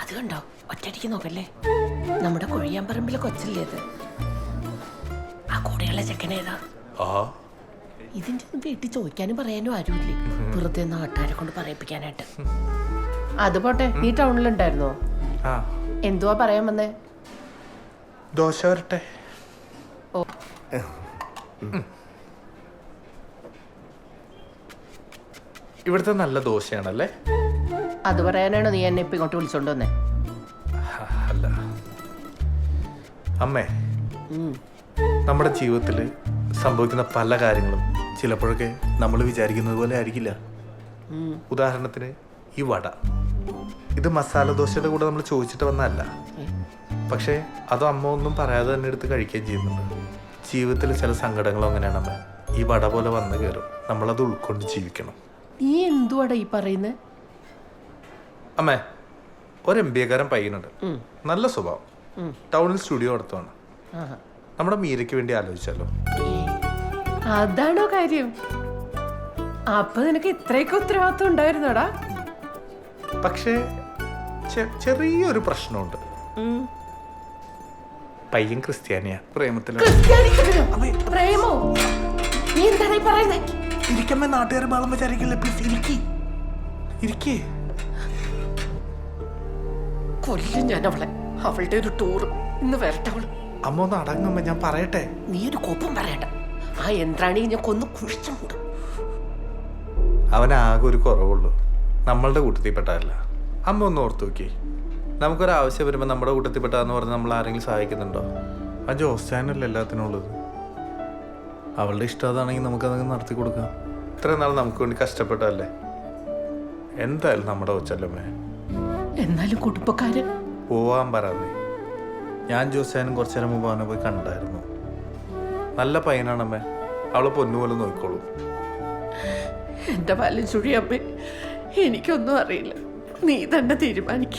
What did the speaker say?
അത് കണ്ടോ? ഒറ്റയടിക്ക് നോക്കല്ലേ? നമ്മുടെ കൊഴിയാമ്പറമ്പിലെ കൊച്ചല്ലേ അത് ആ കൂടെയുള്ള ചെക്കനേതാ ഇതിന്റെ ഒന്നും വീട്ടിൽ ചോദിക്കാനും പറയാനും ആരുമില്ലേ? വെറുതെ നാട്ടുകാരെ കൊണ്ട് പറയിപ്പിക്കാനായിട്ട്. അത് പോട്ടെ നീ ടൗണിലുണ്ടായിരുന്നോ? ആ. എന്തുവാ പറയാൻ വന്നേ? ദോശ വരട്ടെ. ഓ. ഇവിടുത്തെ നല്ല ദോശയാണല്ലേ? അത് പറയാനാണ് നീ എന്നെ ഇപ്പൊ ഇങ്ങോട്ട് വിളിച്ചോണ്ട് വന്നേ. അല്ല. അമ്മേ നമ്മുടെ ജീവിതത്തിൽ സംഭവിക്കുന്ന പല കാര്യങ്ങളും ചിലപ്പോഴൊക്കെ നമ്മൾ വിചാരിക്കുന്നത് പോലെ ആയിരിക്കില്ല. ഉദാഹരണത്തിന് ഈ വട. ഇത് മസാല ദോശയുടെ കൂടെ നമ്മൾ ചോദിച്ചിട്ട് വന്നതല്ല. പക്ഷേ അത് അമ്മ ഒന്നും പറയാതെ തന്നെ എടുത്ത് കഴിക്കുകയും ചെയ്യുന്നുണ്ട്. ജീവിതത്തിൽ ചില സങ്കടങ്ങളും അങ്ങനെയാണ് അമ്മ. ഈ വട പോലെ വന്ന് കയറും. നമ്മളത് ഉൾക്കൊണ്ട് ജീവിക്കണം. നീ എന്തുവാടാ ഈ പറയുന്നേ? അമ്മേ ഒരു എം ബി എക്കാരൻ പയ്യനുണ്ട് നല്ല സ്വഭാവം. ടൗണിൽ സ്റ്റുഡിയോ നടത്തുവാണ്. നമ്മുടെ മീരയ്ക്ക് വേണ്ടി ആലോചിച്ചാലോ? അതാണോ കാര്യം? അപ്പൊ നിനക്ക് ഇത്രയൊക്കെ ഉത്തരവാദിത്വം ഉണ്ടായിരുന്നോടാ? പക്ഷേ ചെറിയൊരു പ്രശ്നമുണ്ട്. പയ്യൻ ക്രിസ്ത്യാനിയാ. പ്രേമത്തിൽ പ്രേമോ? നീ എന്താണ് ഇരിക്കമ്മ ബാളം വിചാരിക്കില്ല പ്ലീസ് ഇരിക്കി. ഇരിക്കേ. കൊല്ലും ഞാൻ അവളെ. അവളുടെ ഒരു ടൂർ ഇന്ന് വരട്ടെ അവൾ. അമ്മ ഒന്ന് അടങ്ങുമ്പോ ഞാൻ പറയട്ടെ? നീ ഒരു കോപ്പം പറയണ്ട. ആ യന്ത്രാണി ഞാൻ കൊന്ന് കുഴിച്ചുണ്ട് അവനാകെ ഒരു കുറവുള്ളൂ. നമ്മളുടെ കൂട്ടത്തിൽപ്പെട്ടതല്ല അമ്മ ഒന്ന് ഓർത്ത് നോക്കി. നമുക്കൊരു ആവശ്യം വരുമ്പോൾ നമ്മുടെ കൂട്ടത്തിൽപ്പെട്ടാന്ന് പറഞ്ഞ് നമ്മൾ ആരെങ്കിലും സഹായിക്കുന്നുണ്ടോ? ആ ജോസ്റ്റാനല്ല എല്ലാത്തിനും ഉള്ളത് അവളുടെ ഇഷ്ടം അതാണെങ്കിൽ നമുക്കതങ്ങ് നടത്തി കൊടുക്കാം. ഇത്രയും നാൾ നമുക്ക് വേണ്ടി കഷ്ടപ്പെട്ടതല്ലേ? എന്തായാലും നമ്മുടെ കൊച്ചല്ലമ്മേ. എന്നാലും കുടുംബക്കാരൻ. പോവാൻ പറഞ്ഞേ ഞാൻ ജോസേനും കുറച്ചു നേരം മുമ്പ് അവനെ പോയി കണ്ടായിരുന്നു. നല്ല പയ്യനാണമ്മേ. അവളെ പൊന്നുപോലെ നോക്കോളൂ എന്റെ പാലും ചുഴിയമ്മേ എനിക്കൊന്നും അറിയില്ല. നീ തന്നെ തീരുമാനിക്ക.